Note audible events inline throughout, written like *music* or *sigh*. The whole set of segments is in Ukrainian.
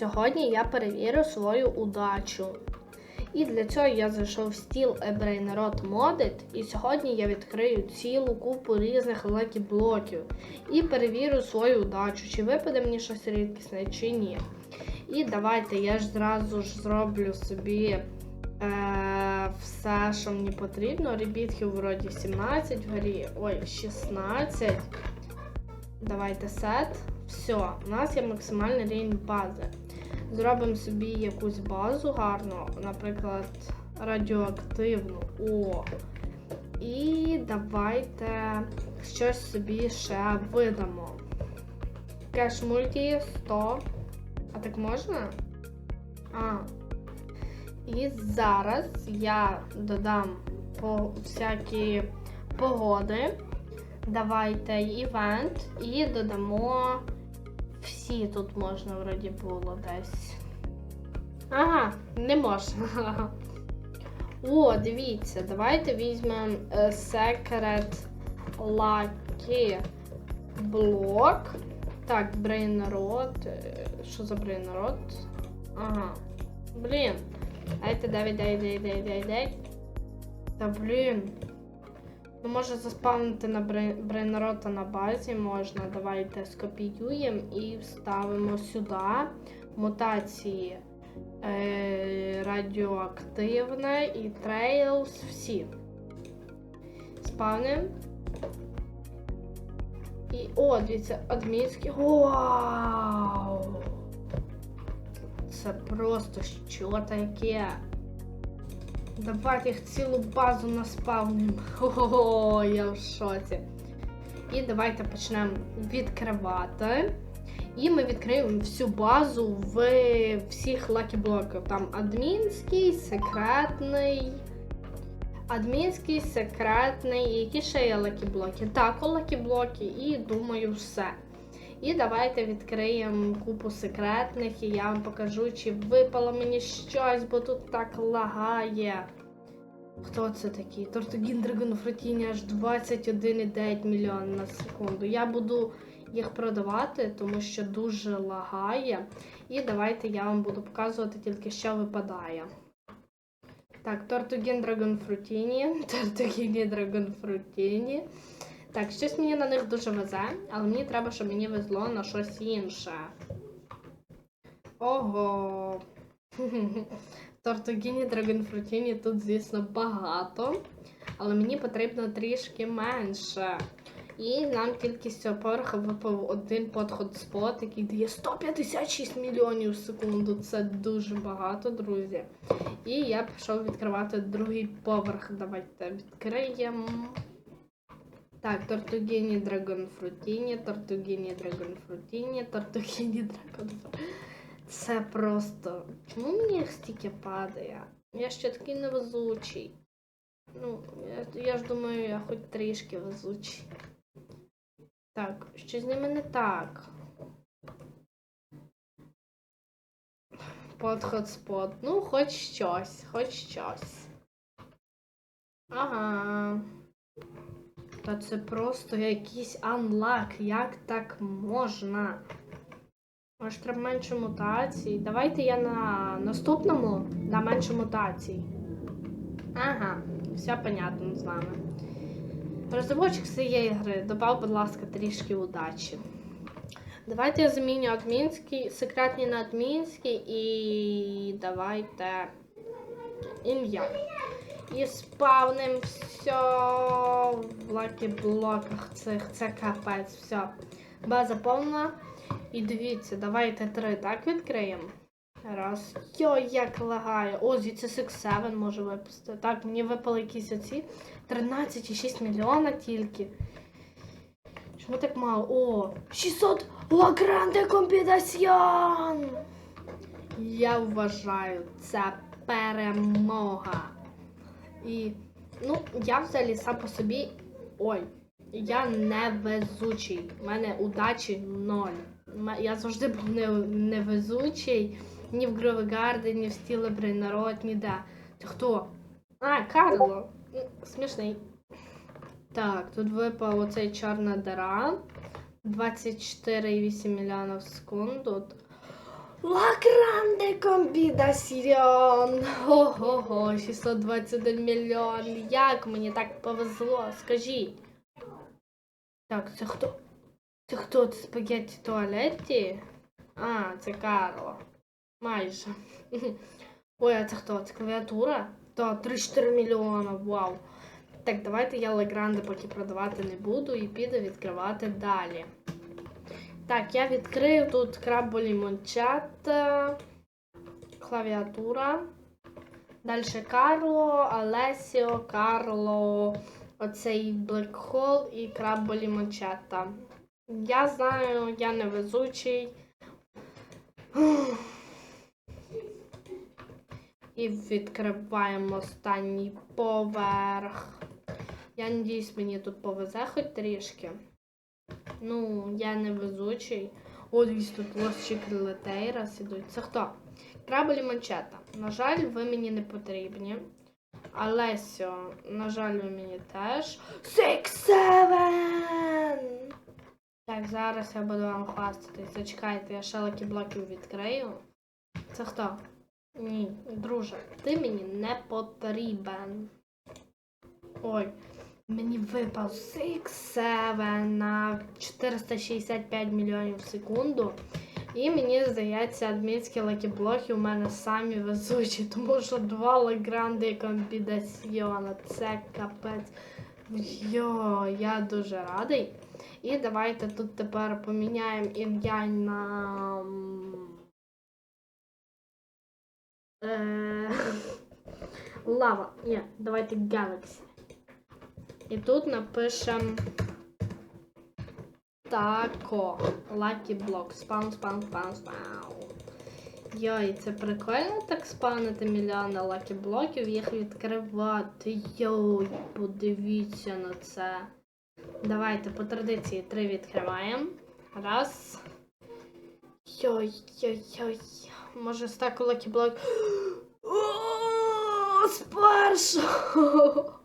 Сьогодні я перевірю свою удачу. І для цього я зайшов в стіл Brainrot Modded, і сьогодні я відкрию цілу купу різних лакі блоків і перевірю свою удачу, чи випаде мені щось рідкісне, чи ні. І давайте я ж зразу ж зроблю собі е, все, що мені потрібно. Ребітків вроді 17 в горі. Ой, 16. Давайте сет. Все, у нас є максимальний рівень бази. Зробимо собі якусь базу гарну, наприклад, радіоактивну. О. І давайте щось собі ще видамо. Кеш мульті 100. А так можна? А. І зараз я додам по всякі погоди. Давайте івент і додамо всі тут можна вроді було десь. Ага, не можна. О, дивіться, давайте візьмемо е, Secret Lucky блок. Так, брейнрод. Е, Що за брейнрод? Ага. Блін. Дайте 9, 9, 9, 9, 9, 9. Та блін. Ну, може заспавнити на брейнрота на базі можна. Давайте скопіюємо і вставимо сюди мутації е, радіоактивне і трейлс всі. Спавним. І о, дивіться, адмінський. Вау! Це просто що таке? Давайте їх цілу базу наспавнимо. Ого, я в шоці. І давайте почнемо відкривати. І ми відкриємо всю базу в всіх лакі-блоках. Там адмінський, секретний. Адмінський, секретний, які ще є лакі-блоки. Так, лакі-блоки, і думаю, все. І давайте відкриємо купу секретних, і я вам покажу, чи випало мені щось, бо тут так лагає. Хто це такий? Тортогін Драгон Фрутіні аж 21,9 мільйон на секунду. Я буду їх продавати, тому що дуже лагає. І давайте я вам буду показувати тільки, що випадає. Так, Тортогін Драгон Фрутіні. *laughs* Тортогін Драгон Фрутіні. Так, щось мені на них дуже везе, але мені треба, щоб мені везло на щось інше. Ого. *laughs* Тортогіні Драгонфрутіні тут, звісно, багато. Але мені потрібно трішки менше. І нам з цього поверху випав один подход спот, який дає 156 мільйонів в секунду. Це дуже багато, друзі. І я пішов відкривати другий поверх. Давайте відкриємо. Так, Тортугіні Драгонфрутіні, Тортугіні Драгонфрутіні, Тортугіні *laughs* Драгонфрутіні. Це просто. Чому мені їх стільки падає? Я ще такий невезучий. Ну, я, я ж думаю, я хоч трішки везучий. Так, що з ними не так. Подход спот. Ну, хоч щось, хоч щось. Ага. Та це просто якийсь анлак. Як так можна? Може, треба менше мутацій. Давайте я на наступному на менше мутацій. Ага, все понятно з вами. Розвивочок цієї гри. Добав, будь ласка, трішки удачі. Давайте я заміню адмінський, секретний на адмінський і давайте ім'я. І спавним все в лакі-блоках цих. Це капець, все. База повна. І дивіться, давайте три так відкриємо. Раз. Йой, як лагає. О, звідси 6-7 може випустити. Так, мені випали якісь оці 13,6 мільйона тільки. Чому так мало? О, 600 La Grande Competition! Я вважаю, це перемога. І, ну, я взагалі сам по собі. Ой, я не везучий. У мене удачі ноль. Я завжди був невезучий. Ні в Гровегарді, ні в Стілебрі народ, ніде. Ти хто? А, Карло. Смішний. Так, тут випав оцей чорна дира. 24,8 мільйонів в секунду. La grande combinación! Ого-го, 621 мільйон. Як мені так повезло? Скажіть. Так, це хто? Це хто? Це спагетті туалеті? А, це Карло. Майже. *laughs* Ой, а це хто? Це клавіатура? Та 3-4 мільйона, вау. Так, давайте я Легранди поки продавати не буду і піду відкривати далі. Так, я відкрив тут крабо лімончата, клавіатура. Далі Карло, Алесіо, Карло, оцей Black Hole і крабо лімончата. Я знаю, я невезучий. І відкриваємо останній поверх. Я надіюсь, мені тут повезе хоч трішки. Ну, я не везучий. О, дивіться, тут лосчик Летейрас ідуть. Це хто? Крабелі манчета. На жаль, ви мені не потрібні. Алесіо, на жаль, ви мені теж. Six Seven! Так, зараз я буду вам хвастатись. Зачекайте, я шелики блоків відкрию. Це хто? Ні, друже, ти мені не потрібен. Ой, мені випав Six Seven на 465 мільйонів в секунду. І мені здається, адмінські лакіблоки у мене самі везучі, тому що два Лагранди комбінаціона. Це капець. Йо, я дуже радий. І давайте тут тепер поміняємо ім'я на. Е... *laughs* Лава. Ні, давайте Galaxy. І тут напишем тако. Lucky Block. Спам, спам, спам, спам. Йой, це прикольно так спавнити мільйони лакі блоків, їх відкривати. Йой, подивіться на це. Давайте по традиції три відкриваємо. Раз. Йой-йой-йой. Може стаку лакі блок. *gasps* О, з першого!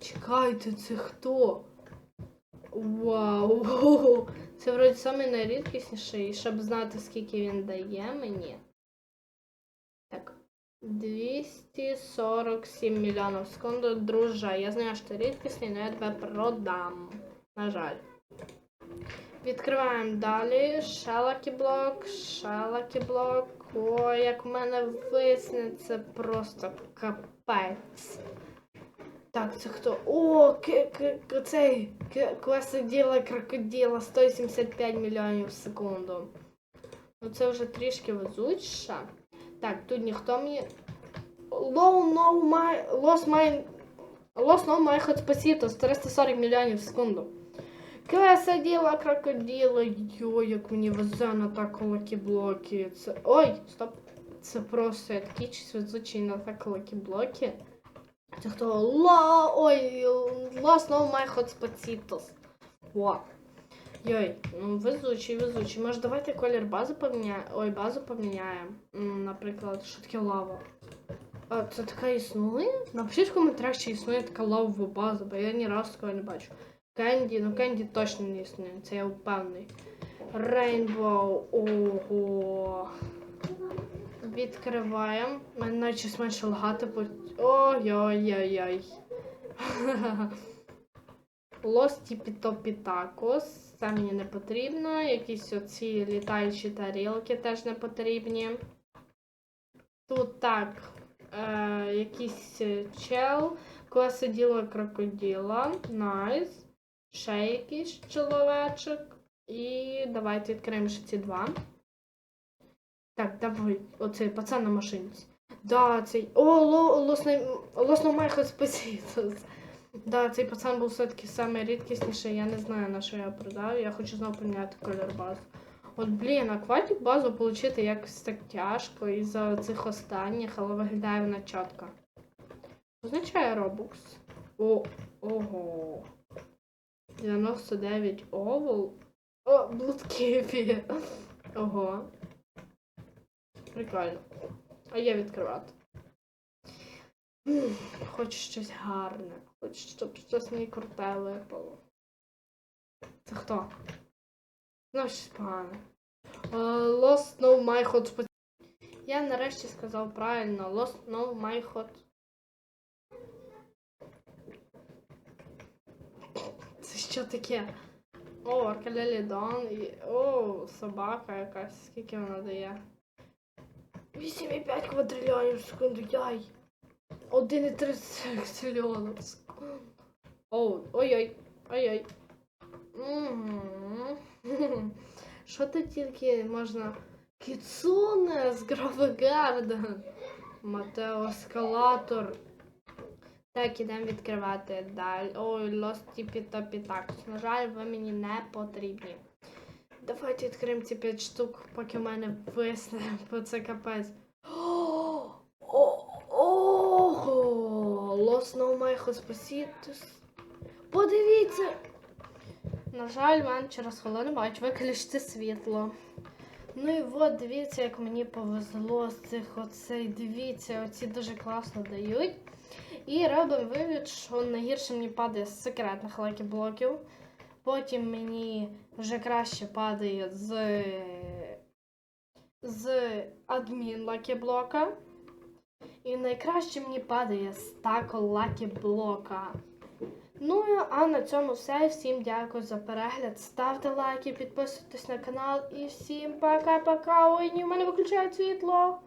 Чекайте, це хто? Вау! Це вроді самий найрідкісніший, щоб знати, скільки він дає мені. Так. 247 мільйонів в секунду. Друже, я знаю, що ти рідкісний, але я тебе продам. На жаль. Відкриваємо далі. Шелакі блок, шелакі блок. Ой, як в мене висне, це просто капець. Так, це хто? О, к- к- к- цей к- крокодила, крокодила, 175 мільйонів в секунду. Ну це вже трішки везучіше. Так, тут ніхто мені. Low no my lost my lost no my hotspecitos 340 мільйонів в секунду. Крокодила, крокодила, йо, як мені везе на так блоки. Це. Ой, стоп. Це просто я такий чись везучий на так блоки. Це хто? Ла... Ой, Lost No My Hotspotitos. О. Йой, ну везучий, везучий. Може давайте колір бази поміняємо. Ой, базу поміняємо. Наприклад, що таке лава? А, це така існує? Напишіть в коментарях, чи існує така лавова база, бо я ні разу такого не бачу. Кенді, ну Кенді точно не існує, це я впевнений. Рейнбоу, ого. Відкриваємо. Мене наче менше лагати. Ой-ой-ой-ой. Лості Пітопітакос. Це мені не потрібно. Якісь оці літаючі тарілки теж не потрібні. Тут так. Е, якийсь е, чел. Класоділа крокодила. Найс. Ще якийсь чоловічок. І давайте відкриємо ще ці два. Так, давай, оцей пацан на машинці. Да, цей. О, ло, лосний, лосно майхо спасітос. Да, цей пацан був все-таки самий рідкісніший, я не знаю на що я продав. Я хочу знову поміняти колір базу. От, блін, акватик базу отримати якось так тяжко із-за цих останніх, але виглядає вона чітко. Означає Robux. О, ого. 99 овол. О, блудкипі. Ого. Прикольно. А я відкривати. Хочу щось гарне. Хочу, щоб щось мені круте випало. Це хто? Ну, щось погане. Е, Lost no my hotspot. Я нарешті сказав правильно. Lost no my hot. Це що таке? О, Аркалелідон і. О, собака якась. Скільки вона дає? 8,5 квадрильйонів в секунду, яй. 1,3 трильйонів в секунду. Ой-ой, ой-ой. *laughs* Що тут тільки можна. Кіцуне з Гравегарден. Матео Ескалатор. Так, ідемо відкривати далі. Ой, Lost Тіпі Топі так. На жаль, ви мені не потрібні. Давайте відкриємо ці 5 штук, поки в мене висне, бо це капець. Ого! No My Hospitus. Подивіться! На жаль, мене через хвилину мають виключити світло. Ну і от дивіться, як мені повезло з цих оцей. Дивіться, оці дуже класно дають. І робимо вивід, що найгірше мені падає з секретних лакі-блоків. Потім мені вже краще падає з, з адмін лакі-блока. І найкраще мені падає з тако лакі-блока. Ну, а на цьому все. Всім дякую за перегляд. Ставте лайки, підписуйтесь на канал і всім пока-пока. Ой, ні, в мене виключають світло.